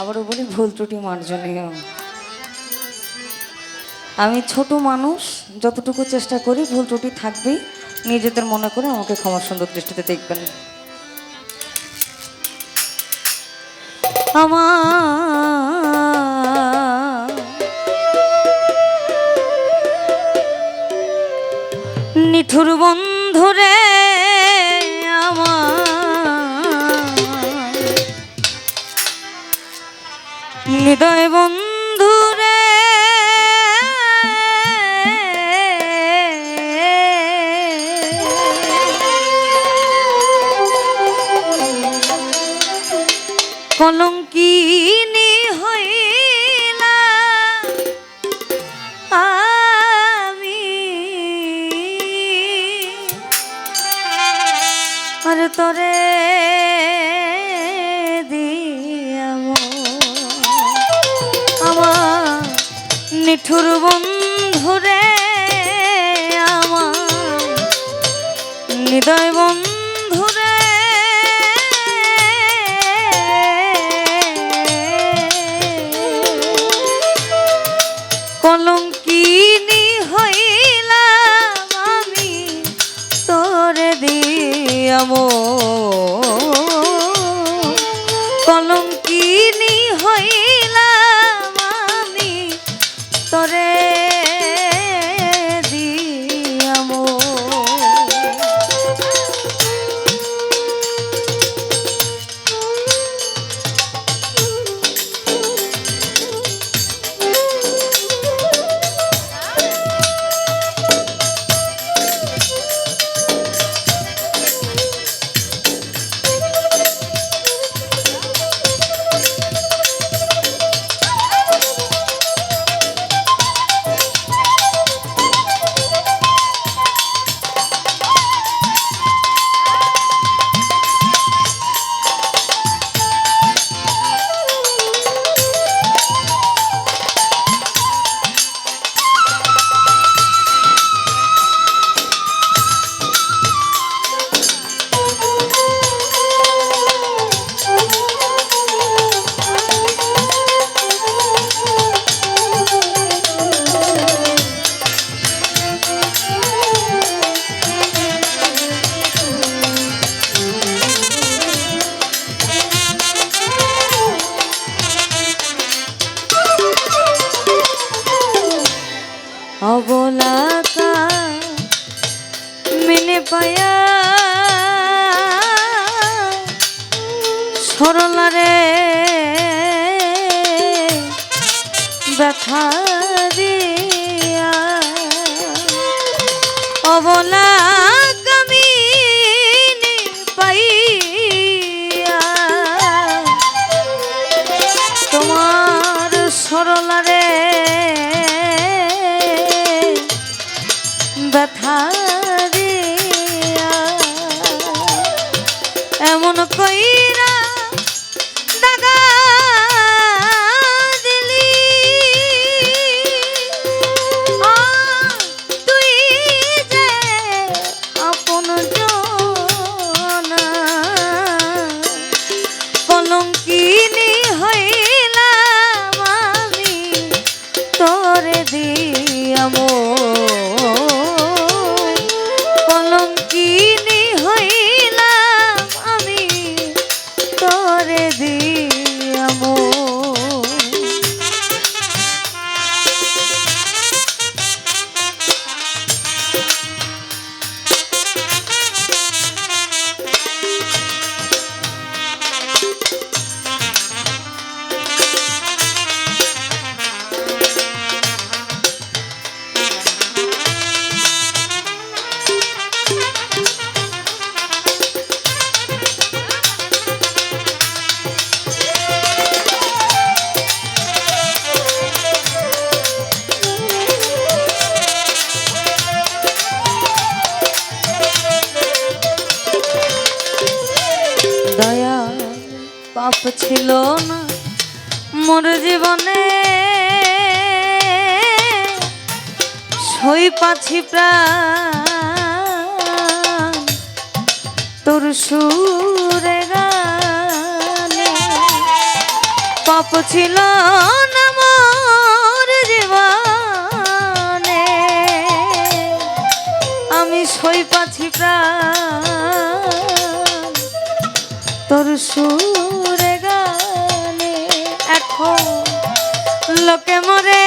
আবারও বলি, ভুল ত্রুটি মার্জনীয়। আমি ছোট মানুষ, যতটুকু চেষ্টা করি, ভুল ত্রুটি থাকবেই। নিজেদের মনে করে আমাকে ক্ষমা সুন্দর দৃষ্টিতে দেখবেন। আমার নিঠুর বন্ধুরে হৃদয় বন্ধুরে কলঙ্কিনী হইলা আমি। আর তরে নিঠুর বন্ধুরে আমার। নিদয় বন্ধুরে অবলাতা মেনে পায়া সরলারে ব্যথা সই পাছি প্রাণ, তোর সুরে গানে। পাপ ছিল না মোর জীবনে। আমি সই পাছি প্রাণ, তোর সুরে গানে। এখন লোকে মরে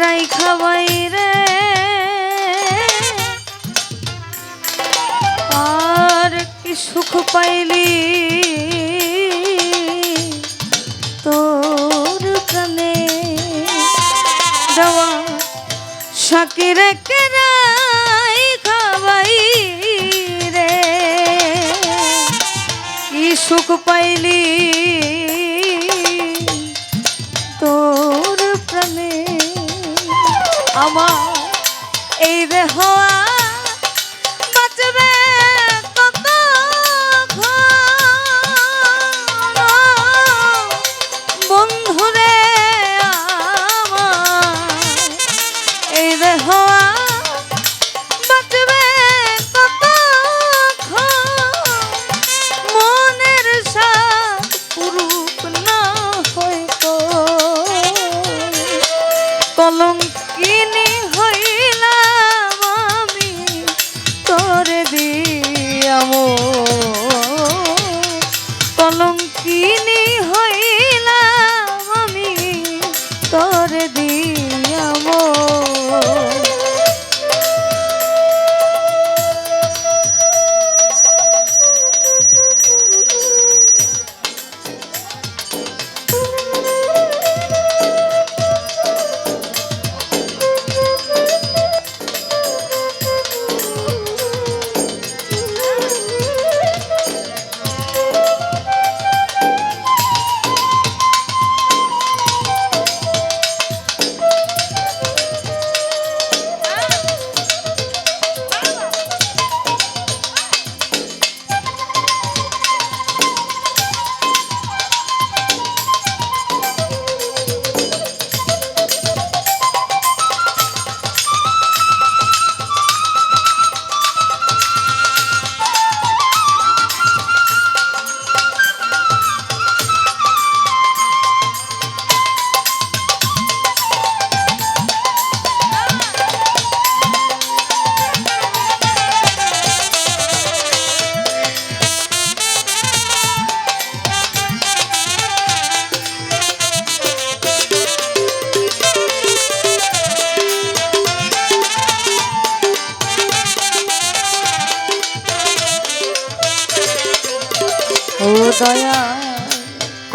রাই খাওয়াই রে। আর কি সুখ পাইলি? তোর প্রাণে দেওয়া সাক্ষী রেখে রাই খাওয়াই রে। কি সুখ পাইলি? আমার এই দেহ দিয়াম।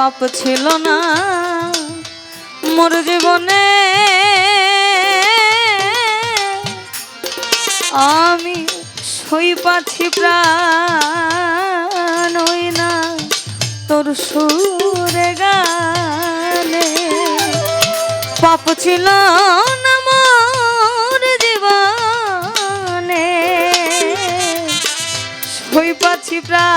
পাপ ছিল না। মোর জীবনে আমি সই পাচ্ছি প্রাণই না। তোর সুরে গানে পাপ ছিল না মোর জীবনে। সই পাচ্ছি প্রা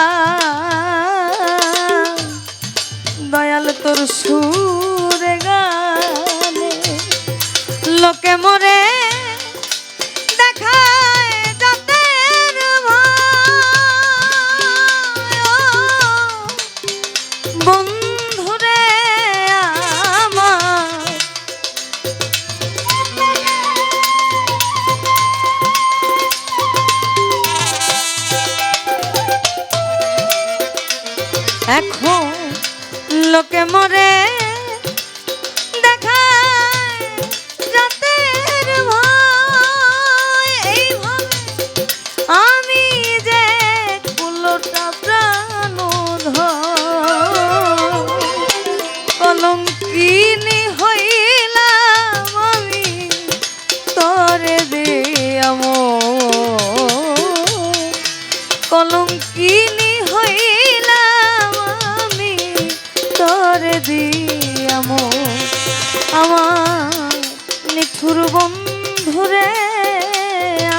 মধুর বন্ধুরে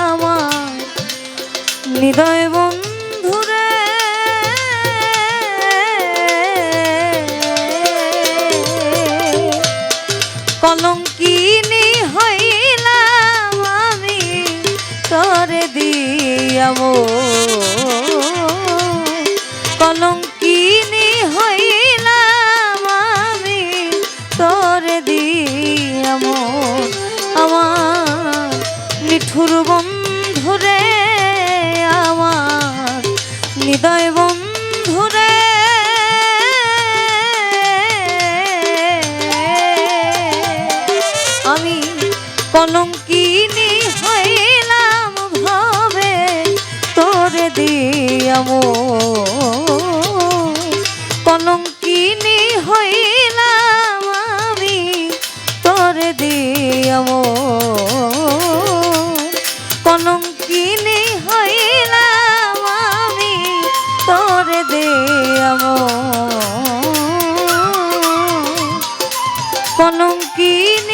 আমার হৃদয় দিয়ামো। কলঙ্কিনী হইলাম আমি তোর দিয়ামো। কলঙ্কিনী হইলাম আমি তোর দিয়ামো। কলঙ্কিনী